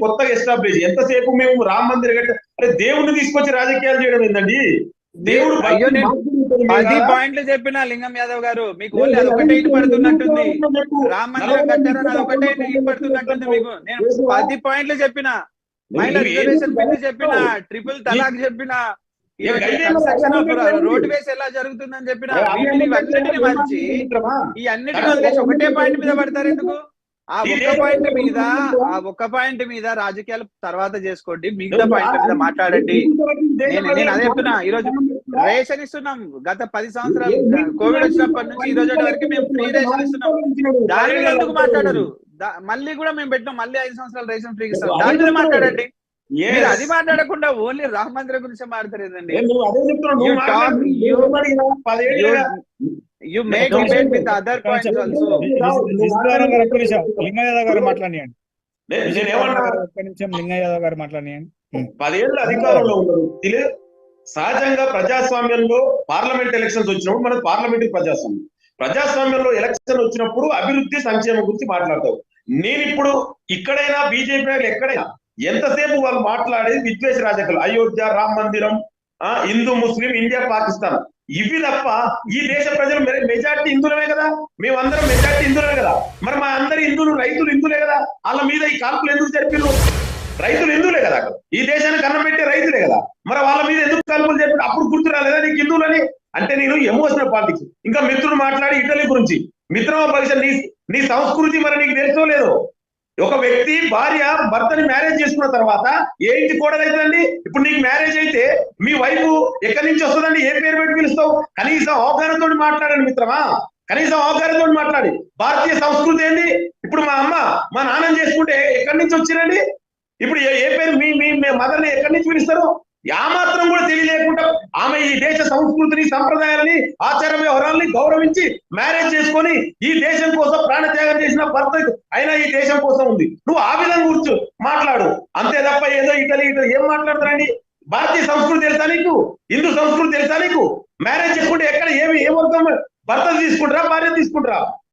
కొత్తగా ఎస్టాబ్లిష్ ఎంతసేపు మేము రామ మందిర్ కట్ట అరే దేవుడిని తీసుకొచ్చి రాజకీయాలు చేయడం ఏందండి? దేవుడు పది పాయింట్లు చెప్పిన లింగం యాదవ్ గారు మీకు ఓన్లీ అదొకటే ఇటు పడుతున్నట్టుంది. రామ మందిరం కట్టారని అదొకటే ఇటు పడుతున్నట్టుంది మీకు. నేను పది పాయింట్లు చెప్పిన మహిళా రిజర్వేషన్ బిల్లు చెప్పిన ట్రిపుల్ తలాక్ చెప్పిన రోడ్ వేస్ ఎలా జరుగుతుందని చెప్పిన వీటిని మంచి ఈ వదిలేసి ఒకటే పాయింట్ మీద పడతారు ఎందుకు? ఆ ఒక్క పాయింట్ మీద ఆ ఒక్క పాయింట్ మీద రాజకీయాలు తర్వాత చేసుకోండి మిగతా పాయింట్ మీద మాట్లాడండి నేను అదే చెప్తున్నా ఈరోజు రేషన్ ఇస్తున్నాం గత పది సంవత్సరాలు కోవిడ్ వచ్చినప్పటి నుంచి ఈ రోజు వరకు మేము ఫ్రీ రేషన్ ఇస్తున్నాం దాని మీద ఎందుకు మాట్లాడరు మళ్ళీ కూడా మేము పెట్టినాం మళ్ళీ ఐదు సంవత్సరాలు రేషన్ ఫ్రీ ఇస్తాం దాని మీద మాట్లాడండి మీరు అది మాట్లాడకుండా ఓన్లీ రామ మందిరం గురించి మాట్లాడతారు you make debate with other points also Lingayadav గారు మాట్లాడియండి గారు మాట్లాడియండి పదేళ్ళు అధికారంలో ఉన్నారు. సహజంగా ప్రజాస్వామ్యంలో పార్లమెంట్ ఎలక్షన్స్ వచ్చినప్పుడు మనది పార్లమెంటరీ ప్రజాస్వామ్యం. ప్రజాస్వామ్యంలో ఎలక్షన్ వచ్చినప్పుడు అభివృద్ధి సంక్షేమం గురించి మాట్లాడతావు నేను ఇప్పుడు ఇక్కడైనా బీజేపీ నాయకులు ఎక్కడైనా ఎంతసేపు వాళ్ళు మాట్లాడేది విద్వేష రాజకీయాలు? అయోధ్య రామ మందిరం ఆ హిందూ ముస్లిం ఇండియా పాకిస్తాన్. ఇవి తప్ప ఈ దేశ ప్రజలు మెజార్టీ హిందువులమే కదా? మేమందరం మెజార్టీ హిందువులమే కదా? మరి మా అందరి హిందువులు రైతులు హిందువులే కదా? వాళ్ళ మీద ఈ కాల్పులు ఎందుకు జరిపిల్లు రైతులు హిందువులే కదా అక్కడ. ఈ దేశానికి అన్నం పెట్టే రైతులే కదా? మరి వాళ్ళ మీద ఎందుకు కాల్పులు జరిపి అప్పుడు గుర్తు రాలేదా నీకు హిందువులని అంటే నేను ఎమోషనల్ పాలిటిక్స్ ఇంకా మిత్రుడు మాట్లాడి ఇటలీ గురించి. మిత్రమ పరిషత్ నీ నీ సంస్కృతి మరి నీకు తెలుసో లేదో? ఒక వ్యక్తి భార్య భర్తని మ్యారేజ్ చేసుకున్న తర్వాత ఏ ఇంటి కోడలైతుందండి ఇప్పుడు నీకు మ్యారేజ్ అయితే మీ వైఫ్ ఎక్కడి నుంచి వస్తుందండి? ఏ పేరు పెట్టి పిలుస్తావు? కనీసం అవగాహనతో మాట్లాడండి మిత్రమా. కనీసం అవగాహనతో మాట్లాడి. భారతీయ సంస్కృతి ఏంది? ఇప్పుడు మా అమ్మ మా నాన్నని చేసుకుంటే ఎక్కడి నుంచి వచ్చిరండి? ఇప్పుడు ఏ ఏ పేరు మీ మీ మదర్ని ఎక్కడి నుంచి పిలుస్తారు? ఆ మాత్రం కూడా తెలియలేకుండా ఆమె ఈ దేశ సంస్కృతిని సంప్రదాయాలని ఆచార వ్యవహారాలని గౌరవించి మ్యారేజ్ చేసుకొని ఈ దేశం కోసం ప్రాణత్యాగం చేసిన భర్త అయినా ఈ దేశం కోసం ఉంది. నువ్వు ఆ విధంగా కూర్చు మాట్లాడు. అంతే తప్ప ఏదో ఇటలీ ఇటలీ ఏం మాట్లాడతారండి భారతీయ సంస్కృతి తెలుసా నీకు? హిందూ సంస్కృతి తెలుసా నీకు? మ్యారేజ్ చేసుకుంటే ఎక్కడ ఏమి ఏమవుతాం? భర్త తీసుకుంటారా భార్య తీసుకుంటారా?